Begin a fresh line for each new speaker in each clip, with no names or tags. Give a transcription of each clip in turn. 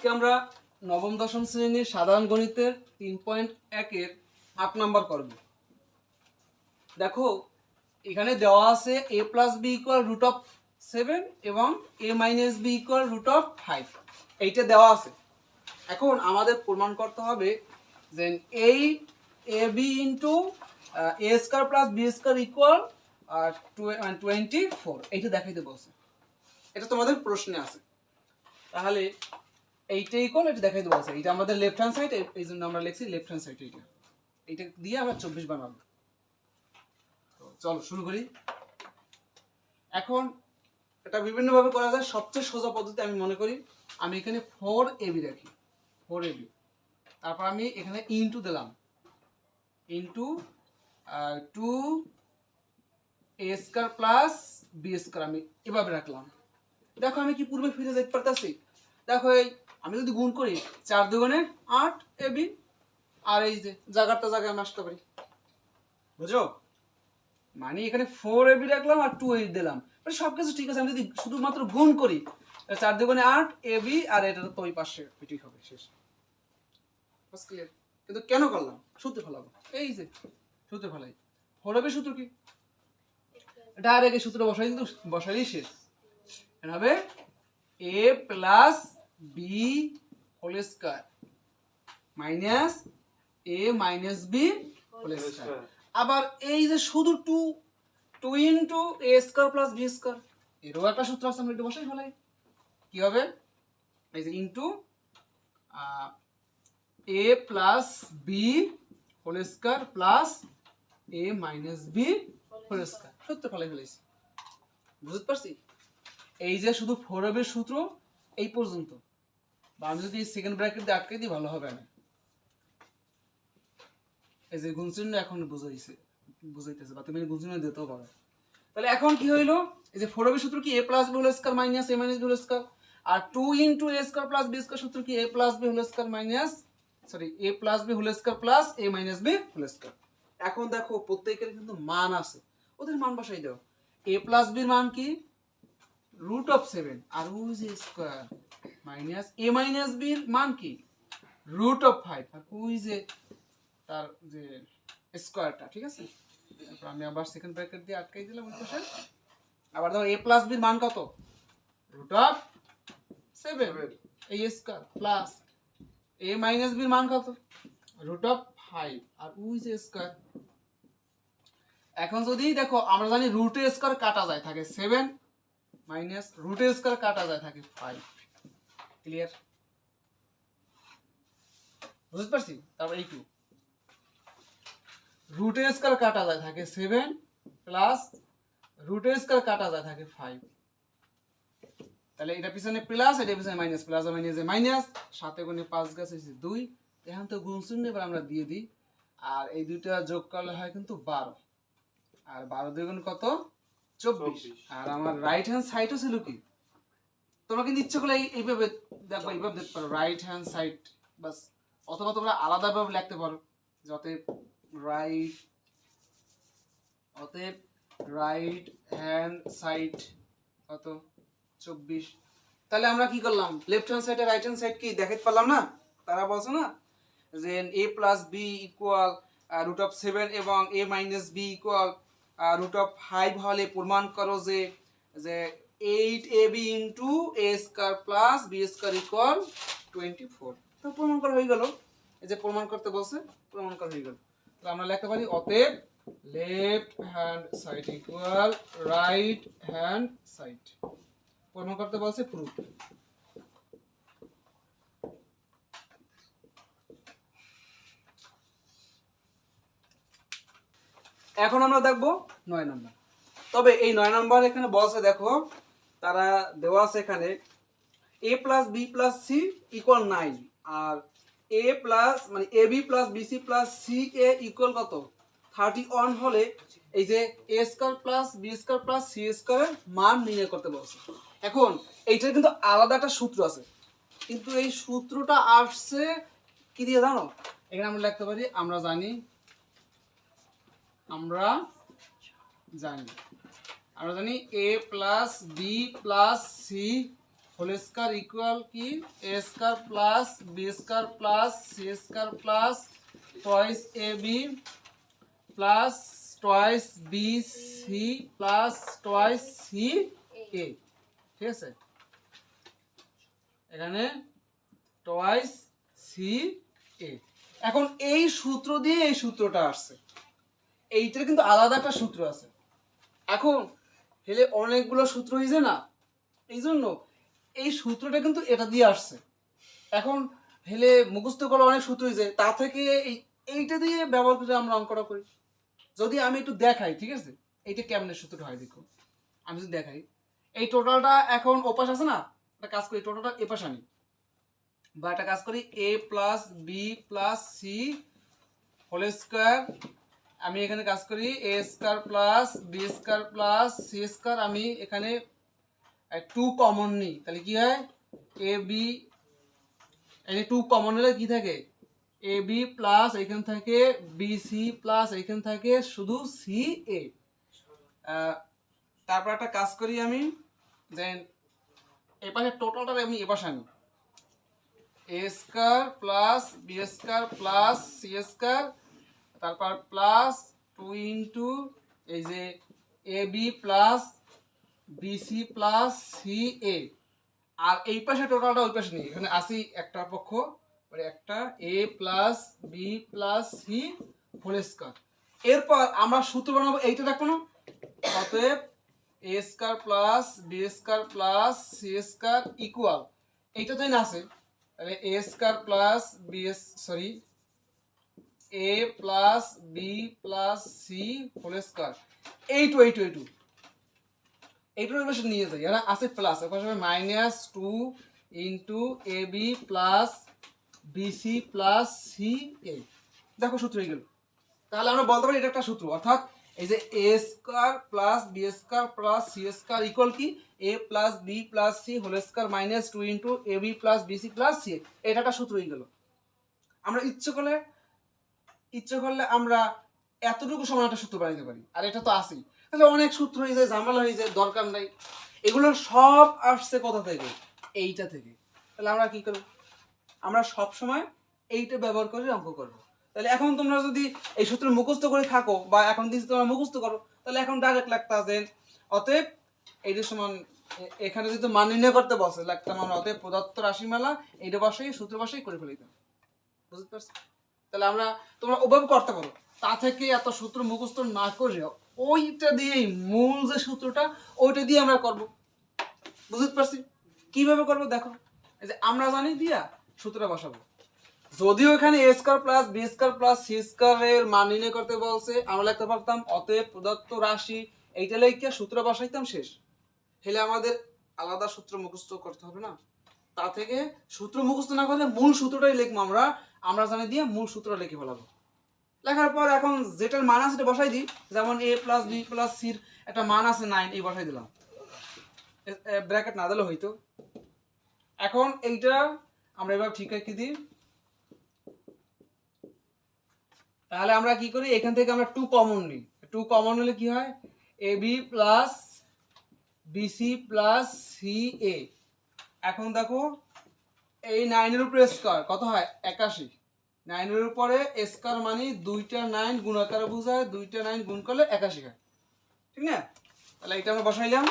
আজকে আমরা নবম, দশম শ্রেণির সাধারণ গণিতের তিন পয়েন্ট একের আট নাম্বার করব দেখো, এখানে দেওয়া আছে A plus B equal root of seven এবং A minus B equal root of five এইটা দেওয়া আছে। এখন আমাদের প্রমাণ করতে হবে যে এই A B into A square plus B square equal twenty four এইটা দেখাইতে বলছে। এটা তোমাদের প্রশ্নে আছে। তাহলে এইটা ইকুয়াল এটা দেখাই দেবো আছে এটা আমাদের লেফট হ্যান্ড সাইড এই জন্য আমরা লিখছি লেফট হ্যান্ড সাইড এইটা। এইটা দিয়ে আমরা চব্বিশ বানাবো। তো চলো, শুরু করি। এখন এটা বিভিন্নভাবে করা যায়। সবচেয়ে সোজা পদ্ধতি আমি মনে করি, আমি এখানে ফোর এবি রাখি। ফোর এবি তারপর আমি এখানে ইনটু দিলাম। Into two A square plus B square আমি এভাবে রাখলাম। দেখো আমি কি পূর্বে ফিরে যেতে পারতাছি? দেখো এই আমি যদি গুণ করি, চার দুগুণে আট এ বি। আর এই যে জায়গাটা জায়গায় আমি আসতে পারি। বুঝো মানে এখানে ফোর এবি রাখলাম আর টু এইট দিলাম। মানে সব কিছু ঠিক আছে, আমি যদি শুধুমাত্র গুণ করি চার দুগুণে আট এবি আর এটা তো ওই পাশে এটাই হবে, শেষ। ক্লিয়ার কিন্তু কেন করলাম? সূত্রে ফেলাবো। এই যে, সূত্রে ফেলাই। ফোর এবি সূত্র কি? ডাইরেক্ট সূত্র বসাই কিন্তু বসাইলেই শেষ। হবে A plus B whole square minus A minus B whole square আবার এই যে শুধু two two into A square plus B square এরও একটা সূত্র আছে আমরা একটু বসাই ফেলাই। কি হবে? এই যে into A plus B whole square plus A minus B whole square সূত্র ফেলাই ফেলেছি বুঝতে পারছি? এই যে শুধু ফোর সূত্র এই পর্যন্ত। আমি যদি সেকেন্ড ব্র্যাকেট দিয়ে আটকে দিই, ভালো হবে না এই যে গুণচিহ্ন এখন বুঝাইছে, বুঝাইতেছে, বা তুমি গুণচিহ্ন দিতেও পারো। তাহলে এখন কি হইল? এই যে ফোর সূত্র কি A plus B whole square minus A minus B whole square R two into A square plus B square সূত্র কি A plus B whole square minus sorry A plus B whole square plus A minus B whole square এখন দেখো প্রত্যেকের কিন্তু মান আছে। ওদের মান বসাই দাও। এ প্লাস বির মান কি? রুট অফ সেভেন আর ওই যে স্কোয়ার মাইনাস এ মাইনাস বির মান কি? রুট অফ ফাইভ আর ওই যে তার যে স্কোয়ারটা ঠিক আছে? তারপর আমি আবার সেকেন্ড ব্র্যাকেট দিয়ে আটকাই দিলাম ওই পাশে। আবার দেখো এ প্লাস বির মান কত? রুট অফ সেভেন এই স্কোয়ার প্লাস এ মাইনাস বির মান কত? রুট অফ ফাইভ আর ওই যে স্কোয়ার এখন যদি দেখো, আমরা জানি রুটে স্কোয়ার কাটা যায়, থাকে সেভেন মাইনাস রুটে স্কোয়ার কাটা যায় থাকে ফাইভ ক্লিয়ার বুঝতে পারছি? তারপর স্কোয়ার কাটা যায় থাকে সেভেন প্লাস স্কোয়ার কাটা যায় থাকে ফাইভ তাহলে এটা পিছনে প্লাস এটা পিছনে মাইনাস প্লাস মাইনাস সাথে গুণে পাঁচ গাছ হয়েছে দুই। এখন তো গুণ এবার আমরা দিয়ে দিই। আর এই দুইটা যোগ করলে হয় কিন্তু বারো। আর বারো দুগুণ কত? চব্বিশ। আর আমার রাইট হ্যান্ড সাইডও ছিল কি? তোমরা কিন্তু ইচ্ছে করলে এইভাবে দেখো এইভাবে দেখতে পারো। রাইট হ্যান্ড সাইড বাস। অথবা তোমরা আলাদাভাবে লিখতে পারো। যাতে রাইট অতএব রাইট হ্যান্ড সাইড কত? চব্বিশ। তাহলে আমরা কি করলাম? লেফট হ্যান্ড সাইড আর রাইট হ্যান্ড সাইড কি? দেখাতে পারলাম না? তারা বলছো না? যে A plus B equal root of seven এবং A minus B equal root of five হলে প্রমাণ করো যে যে eight A B into A square plus B square equal twenty four তো প্রমাণ করা হয়ে গেল। এই যে প্রমাণ করতে বলছে, প্রমাণ করা হয়ে গেল। তাহলে আমরা লিখতে পারি অতএব left hand side equal right hand side প্রমাণ করতে বলছে প্রুফ এখন আমরা দেখব নয় নম্বর। তবে এই নয় নম্বর এখানে বলছে, দেখো, তারা দেওয়া আছে এখানে A plus B plus C equal nine R A plus মানে A B plus B C plus C A equal কত? থার্টি ওয়ান হলে এই যে A square plus B square plus C স্কোয়ারের মান নির্ণয় করতে বলছে। এখন এইটার কিন্তু আলাদা একটা সূত্র আছে, কিন্তু এই সূত্রটা আসছে কি দিয়ে জানো? এখানে আমরা লিখতে পারি, আমরা জানি আমরা জানি। আমরা জানি A plus B plus C whole square equal কি? A square plus B square plus C square plus twice A B plus twice B C plus twice C A ঠিক আছে? এখানে টয়েস সি এ এখন এই সূত্র দিয়ে এই সূত্রটা আসছে। এইটার কিন্তু আলাদা একটা সূত্র আছে। এখন হেলে অনেকগুলো সূত্র হয়েছে না? এই জন্য এই সূত্রটা কিন্তু এটা দিয়ে আসছে। এখন হেলে মুখস্থ করা অনেক সূত্র হয়েছে তা থেকে এই, এইটা দিয়ে ব্যবহার করে আমরা অঙ্কটা করি। যদি আমি একটু দেখাই, ঠিক আছে? এইটা কেমনের সূত্রটা হয় দেখো আমি যদি দেখাই, এই টোটালটা এখন ওপাশ আছে না? একটা কাজ করি, টোটালটা এপাশ আনি। বা একটা কাজ করি, A plus B plus C whole square আমি এখানে কাজ করি A square plus B square plus C square আমি এখানে টু কমন নিই। তাহলে কি হয়? এ বি এই টু কমন হলে কি থাকে? এ বি প্লাস এখান থাকে বি সি প্লাস এখান থাকে শুধু সি এ তারপর একটা কাজ করি আমি দেন এপাশে টোটালটা আমি এপাশে আনি। A square plus B square plus C square তারপর প্লাস টু ইন্টু এই যে A B plus B C plus C A আর এই পাশে টোটালটা ওই পাশে নেই, এখানে আসি একটা পক্ষ মানে একটা A plus B plus C whole square এরপর আমরা সূত্র বানাবো, এইটা দেখো না? অতএব A square plus B square plus C square equal এইটা তো না আছে তাহলে A square plus B sorry A plus B plus C whole square এইটু এইটু এইটু এইটুর পাশে নিয়ে যাই। আর আছে প্লাস এর পাশে minus two into A B plus B C plus C A দেখো সূত্র হয়ে গেল। তাহলে আমরা বলতে পারি এটা একটা সূত্র। অর্থাৎ এই যে A square plus B square plus C square equal কি? A plus B plus C whole square minus two into A B plus B C plus C এটা একটা সূত্র হয়ে গেল। আমরা ইচ্ছে করলে ইচ্ছে করলে আমরা এতটুকু সময় একটা সূত্র বানাইতে পারি। আর এটা তো আসেই তাহলে অনেক সূত্র হয়ে যায়, ঝামেলা হয়ে যায়, দরকার নাই। এগুলো সব আসছে কোথা থেকে? এইটা থেকে। তাহলে আমরা কি করব? আমরা সব সময় এইটা ব্যবহার করে অঙ্ক করব। তাহলে এখন তোমরা যদি এই সূত্র মুখস্থ করে থাকো বা এখন দিচ্ছি তোমরা মুখস্থ করো, তাহলে এখন ডাইরেক্ট লাগতে আছে অতএব এইটার সমান, এখানে যদি মান নির্ণয় করতে বসে লাগতাম আমরা অতএব প্রদত্ত রাশিমালা এইটা বসেই, সূত্র বসেই করে ফেলিতাম বুঝতে পারছ? তাহলে আমরা তোমরা ওভাবে করতে পারো। তা থেকে এত সূত্র মুখস্থ না করে ওইটা দিয়েই মূল যে সূত্রটা ওইটা দিয়ে আমরা করব। বুঝতে পারছি? কীভাবে করব দেখো। এই যে আমরা জানি দিয়া সূত্রটা বসাবো। যদিও এখানে A square plus B square plus C স্কোয়ারের মান নির্ণয় করতে বলছে, আমরা লিখতে পারতাম অতএব প্রদত্ত রাশি এইটা লিখে সূত্র বসাইতাম শেষ। হেলে আমাদের আলাদা সূত্র মুখস্থ করতে হবে না? তা থেকে সূত্র মুখস্থ না করলে মূল সূত্রটাই লিখব আমরা। আমরা জানি দিয়ে মূল সূত্র লিখে ফেলাবো। লেখার পর এখন যেটার মান আছে সেটা বসাই দিই। যেমন এ প্লাস বি প্লাস সির একটা মান আছে নাইন এই বসাই দিলাম। ব্র্যাকেট না দিলে হইতো। এখন এইটা আমরা এবার ঠিক রেখে দিই। তাহলে আমরা কি করি? এখান থেকে আমরা টু কমন নিই। টু কমন হলে কি হয়? A B plus B C plus C A এখন দেখো, এই নাইনের উপরে স্কোয়ার কত হয়? একাশি। নাইনের উপরে স্কোয়ার মানে দুইটা নাইন গুণাকার বোঝায়, দুইটা নাইন গুণ করলে একাশি হয়। ঠিক না? তাহলে এইটা আমরা বসাইলাম।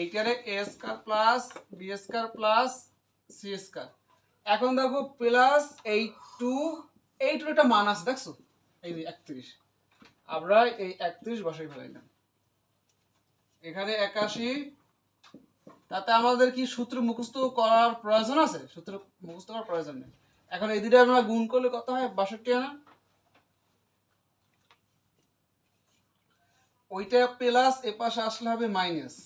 এইটারে A square plus B square plus C square এখন দেখো প্লাস এইট টু এইট একটা মান আছে, দেখছ? এই যে একত্রিশ। আমরা এই একত্রিশ বসাই ফেলাইলাম। এখানে একাশি তাতে আমাদের কি সূত্র মুখস্থ করার প্রয়োজন আছে? সূত্র মুখস্থ করার প্রয়োজন নেই। এখন এই দুটো আমরা গুণ করলে কত হয়? বাষট্টি আনা ওইটা প্লাস এ পাশে আসলে হবে মাইনাস।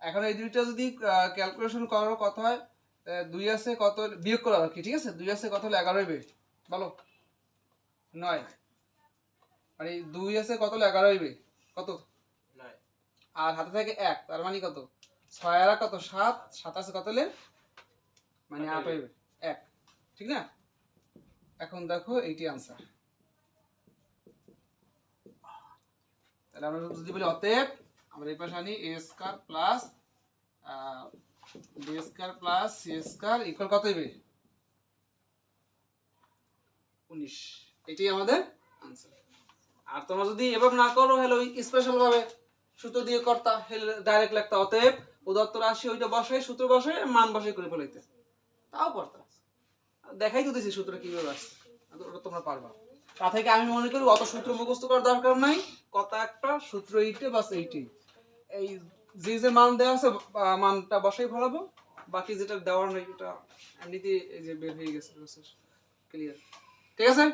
এখন এই দুইটা যদি ক্যালকুলেশন করার কত হয়? দুই আছে কত বিয়োগ করা আর কি, ঠিক আছে? দুই আছে কত হলে এগারোই হইবে বলো। নয়। আর এই দুই আছে কত হলে এগারো হইবে কত? আর হাতে থাকে এক তার মানে কত? ছয় আর কত? সাত সাত আছে কত হলে? মানে আট হইবে। এক ঠিক না? এখন দেখো এইটি আনসার তাহলে আমরা যদি বলি অতএব আমরা এই পাশে আনি A square plus B square plus C square equal কত হবে উনিশ। এটাই আমাদের আনসার আর তোমরা যদি এভাবে না করো হলে ওই স্পেশাল ভাবে সূত্র দিয়ে কর্তা হেলে ডাইরেক্ট লিখতা অতএব প্রদত্ত রাশি ওইটা বসাই সূত্র বসাই মান বসাই করে ফেলাইতে। তাও পারতা দেখাই তো দিছি সূত্র কীভাবে আসছে। ওটা তোমরা পারবা। তা থেকে আমি মনে করি অত সূত্র মুখস্থ করার দরকার নাই। কত একটা সূত্র এইটে বাস এইটি এই যে যে মান দেওয়া আছে মানটা বসাই ফেলাবো। বাকি যেটা দেওয়ার নেই, এটা এমনিতে এই যে বের হয়ে গেছে ক্লিয়ার ঠিক আছে?